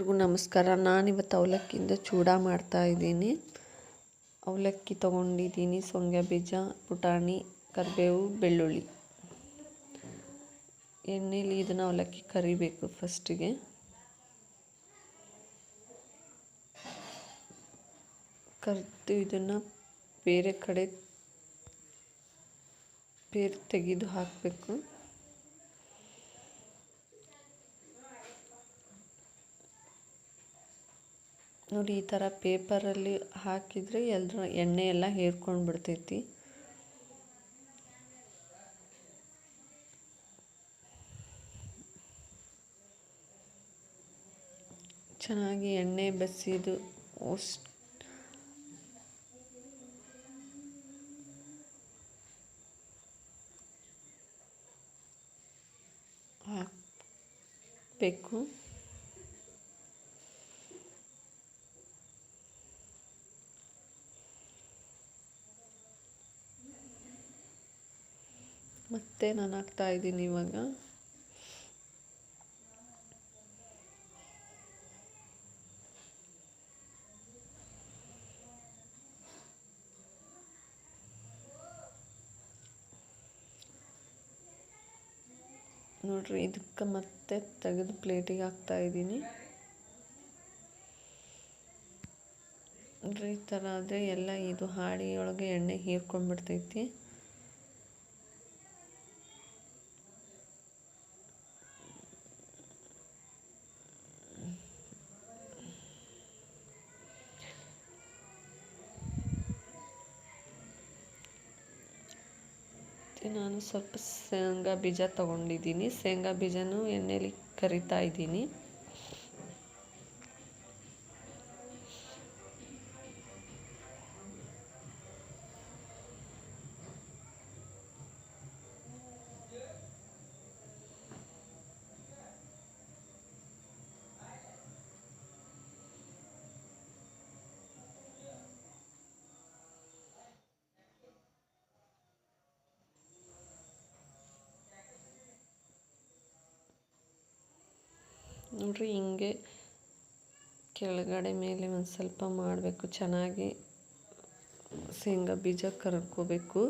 ಎಲ್ರಿಗೂ ನಮಸ್ಕಾರ. ನಾನಿವತ್ತು ಅವಲಕ್ಕಿಯಿಂದ ಚೂಡ ಮಾಡ್ತಾಯಿದ್ದೀನಿ ಅವಲಕ್ಕಿ ತೊಗೊಂಡಿದ್ದೀನಿ. ಸೊಂಗೆ ಬೀಜ ಪುಟಾಣಿ ಕರಿಬೇವು, ಬೆಳ್ಳುಳ್ಳಿ. ಎಣ್ಣೆಲಿ ಇದನ್ನು ಅವಲಕ್ಕಿ ಕರಿಬೇಕು ಫಸ್ಟಿಗೆ. ಕರೆದು ಇದನ್ನು ಬೇರೆ ಕಡೆ, ಬೇರೆ ತೆಗೆದು ಹಾಕಬೇಕು. ನೋಡಿ, ಈ ಥರ ಪೇಪರಲ್ಲಿ ಹಾಕಿದರೆ ಎಲ್ಲರ ಎಣ್ಣೆ ಎಲ್ಲ ಹೇರ್ಕೊಂಡು ಬಿಡ್ತೈತಿ ಚೆನ್ನಾಗಿ ಎಣ್ಣೆ ಬಸಿದು ಅಷ್ಟು ಹಾಕಬೇಕು. ಮತ್ತೆ ನಾನು ಹಾಕ್ತಾ ಇದ್ದೀನಿ ಇವಾಗ. ನೋಡ್ರಿ, ಇದಕ್ಕೆ ಮತ್ತೆ ತೆಗೆದು ಪ್ಲೇಟಿಗೆ ಹಾಕ್ತಾ ಇದ್ದೀನಿ. ನೋಡ್ರಿ, ಈ ಥರ ಆದರೆ ಎಲ್ಲ ಇದು ಹಾಡಿ ಒಳಗೆ ಎಣ್ಣೆ ಹೀರ್ಕೊಂಡ್ಬಿಡ್ತೈತಿ. ನಾನು ಸ್ವಲ್ಪ ಶೇಂಗಾ ಬೀಜ ತೊಗೊಂಡಿದ್ದೀನಿ. ಶೇಂಗಾ ಬೀಜನೂ ಎಣ್ಣೆಲಿ ಕರಿತಾ ಇದ್ದೀನಿ. ನೋಡ್ರಿ ಹಿಂಗೆ ಕೆಳಗಡೆ ಮೇಲೆ ಒಂದು ಸ್ವಲ್ಪ ಮಾಡಬೇಕು. ಚೆನ್ನಾಗಿ ಶೇಂಗಾ ಬೀಜ ಕರ್ಕೋಬೇಕು.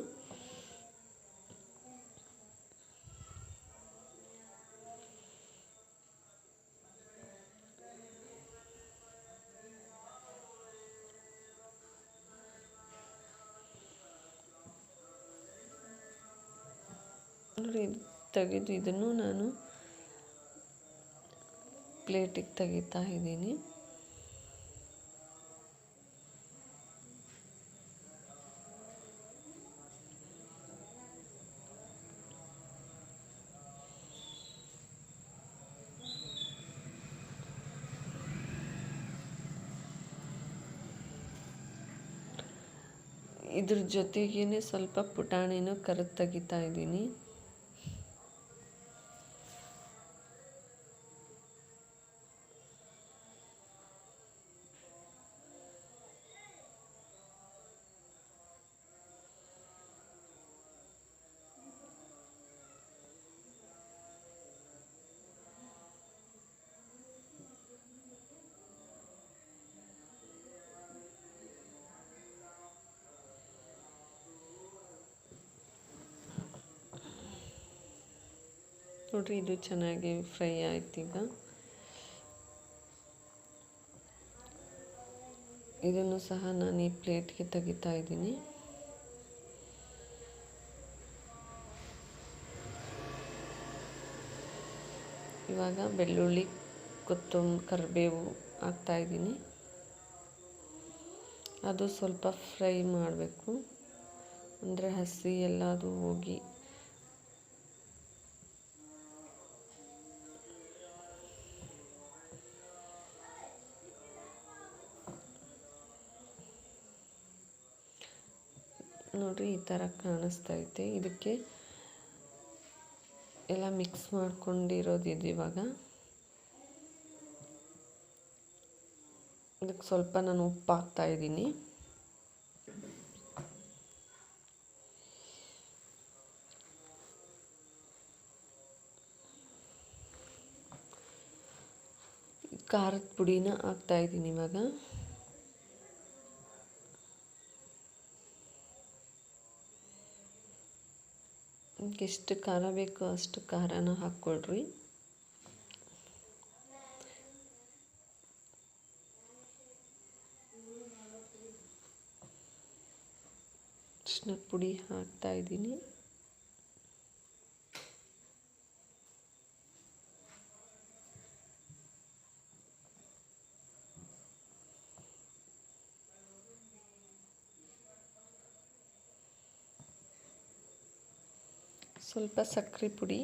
ನೋಡಿ ತೆಗೆದು ಇದನ್ನು ನಾನು ಪ್ಲೇಟಿಗೆ ತೆಗಿತಾ ಇದ್ದೀನಿ. ಇದ್ರ ಜೊತೆಗೇ ಸ್ವಲ್ಪ ಪುಟಾಣಿನೂ ಕರೆದು ತೆಗಿತಾ ಇದ್ದೀನಿ. ನೋಡ್ರಿ, ಇದು ಚೆನ್ನಾಗಿ ಫ್ರೈ ಆಯ್ತು ಈಗ ಇದನ್ನು ಸಹ ನಾನು ಈ ಪ್ಲೇಟ್ಗೆ ತೆಗಿತಾ ಇದ್ದೀನಿ. ಇವಾಗ ಬೆಳ್ಳುಳ್ಳಿ ಕೊತ್ತಂಬರಿ ಕರಿಬೇವು ಹಾಕ್ತಾಯಿದ್ದೀನಿ ಅದು ಸ್ವಲ್ಪ ಫ್ರೈ ಮಾಡಬೇಕು. ಅಂದರೆ ಹಸಿ ಎಲ್ಲ ಅದು ಹೋಗಿ ನೋಡ್ರಿ, ಈ ಥರ ಕಾಣಿಸ್ತೈತೆ ಇದಕ್ಕೆ ಎಲ್ಲ ಮಿಕ್ಸ್ ಮಾಡ್ಕೊಂಡಿರೋದು ಇದು ಇವಾಗ. ಇದಕ್ಕೆ ಸ್ವಲ್ಪ ನಾನು ಉಪ್ಪು ಹಾಕ್ತಾ ಇದ್ದೀನಿ. ಖಾರದ ಪುಡಿನ ಹಾಕ್ತಾಯಿದ್ದೀನಿ ಇವಾಗ. ನಿಮ್ಗೆ ಎಷ್ಟು ಖಾರ ಬೇಕೋ ಅಷ್ಟು ಖಾರನ ಹಾಕ್ಕೊಳ್ರಿ. ಅರಿಶಿನ ಪುಡಿ ಹಾಕ್ತಾ ಇದ್ದೀನಿ. ಸ್ವಲ್ಪ ಸಕ್ಕರೆ ಪುಡಿ.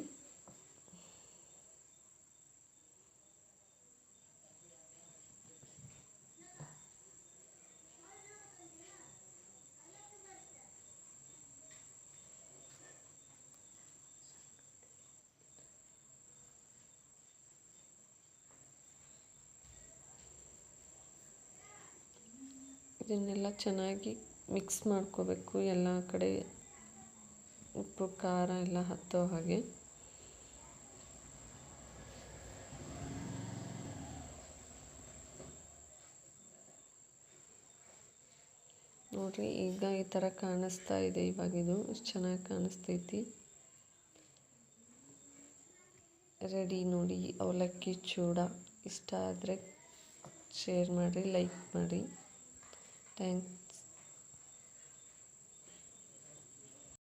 ಇದನ್ನೆಲ್ಲ ಚೆನ್ನಾಗಿ ಮಿಕ್ಸ್ ಮಾಡ್ಕೋಬೇಕು ಎಲ್ಲ ಕಡೆ. ಉಪ್ಪು ಖಾರ ಎಲ್ಲ ಹತ್ತೋ ಹಾಗೆ. ನೋಡ್ರಿ, ಈಗ ಈ ಥರ ಕಾಣಿಸ್ತಾ ಇದೆ ಇವಾಗಿದು. ಎಷ್ಟು ಚೆನ್ನಾಗಿ ಕಾಣಿಸ್ತೈತಿ. ರೆಡಿ ನೋಡಿ, ಅವಲಕ್ಕಿ ಚೂಡ. ಇಷ್ಟ ಆದರೆ ಶೇರ್ ಮಾಡಿ ಲೈಕ್ ಮಾಡಿ ಥ್ಯಾಂಕ್